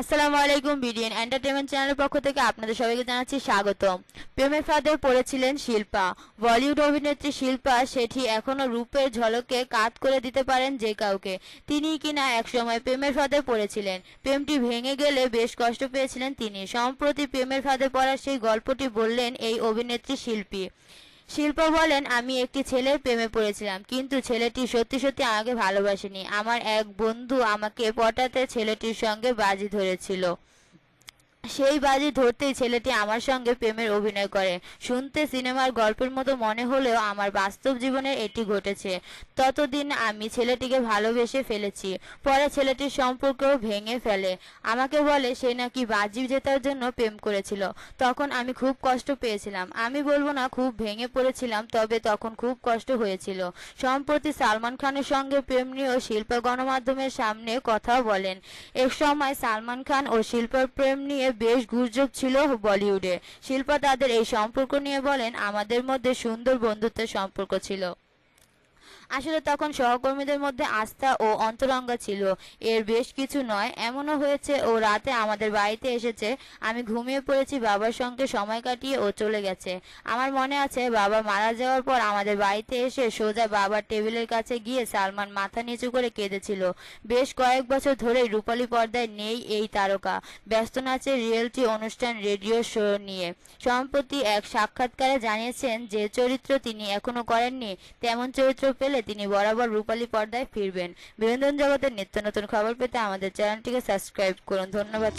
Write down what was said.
আসসালামু আলাইকুম BDN entertainment চ্যানেলের পক্ষ থেকে আপনাদের সবাইকে জানাচ্ছি স্বাগতম। প্রেমের ফাঁদে পড়েছিলেন শিল্পা। বলিউড অভিনেত্রী শিল্পা শেঠি এখনও রূপের ঝলকে কাত করে দিতে পারেন যে কাউকে। তিনি কিনা একসময় প্রেমের ফাঁদে পড়েছিলেন। প্রেমটি ভেঙে গেলে বেশ কষ্ট পেয়েছিলেন তিনি। সম্প্রতি প্রেমের ফাঁদে পড়ার সেই গল্পটি বললেন এই অভিনেত্রী শিল্পী। শিল্পা বলেন, আমি একটি ছেলের প্রেমে পড়েছিলাম, কিন্তু ছেলেটি সত্যি সত্যি আমাকে ভালোবাসেনি। আমার এক বন্ধু আমাকে পটাতে ছেলেটির সঙ্গে বাজি ধরেছিল। সেই বাজি ধরতেই ছেলেটি আমার সঙ্গে প্রেমের অভিনয় করে। শুনতে সিনেমার গল্পের মতো মনে হলেও আমার বাস্তব জীবনে এটি ঘটেছে। ততদিন আমি ছেলেটিকে ভালোবেসে ফেলেছি। পরে ছেলেটির সম্পর্কও ভেঙে ফেলে। আমাকে বলে, সে নাকি বাজি জেতার জন্য প্রেম করেছিল। তখন আমি খুব কষ্ট পেয়েছিলাম। আমি বলব না, খুব ভেঙে পড়েছিলাম, তবে তখন খুব কষ্ট হয়েছিল। সম্প্রতি সালমান খানের সঙ্গে প্রেম নিয়েও শিল্প গণমাধ্যমের সামনে কথা বলেন। এক সময় সালমান খান ও শিল্পার প্রেম নিয়ে বেশ গুজব ছিল বলিউডে। শিল্পা তাদের এই সম্পর্ক নিয়ে বলেন, আমাদের মধ্যে সুন্দর বন্ধুত্বের সম্পর্ক ছিল। আসলে তখন সহকর্মীদের মধ্যে আস্থা ও অন্তরঙ্গা ছিল। এর বেশ কিছু নয়, এমনও হয়েছে, ও রাতে আমাদের বাড়িতে এসেছে। আমি ঘুমিয়ে পড়েছি, বাবার সঙ্গে সময় কাটিয়ে ও চলে গেছে। আমার মনে আছে, বাবা মারা যাওয়ার পর আমাদের বাড়িতে এসে সোজা বাবার টেবিলের কাছে গিয়ে সালমান মাথা নিচু করে কেঁদেছিল। বেশ কয়েক বছর ধরেই রূপালী পর্দায় নেই এই তারকা। ব্যস্ত নাচের রিয়েলিটি অনুষ্ঠান, রেডিও শো নিয়ে। সম্প্রতি এক সাক্ষাৎকারে জানিয়েছেন, যে চরিত্র তিনি এখনও করেননি, তেমন চরিত্র পেলে তিনি বরাবর রূপালী পর্দায় ফিরবেন। বিনোদন জগতের নিত্য নতুন খবর পেতে আমাদের চ্যানেলটিকে সাবস্ক্রাইব করুন। ধন্যবাদ।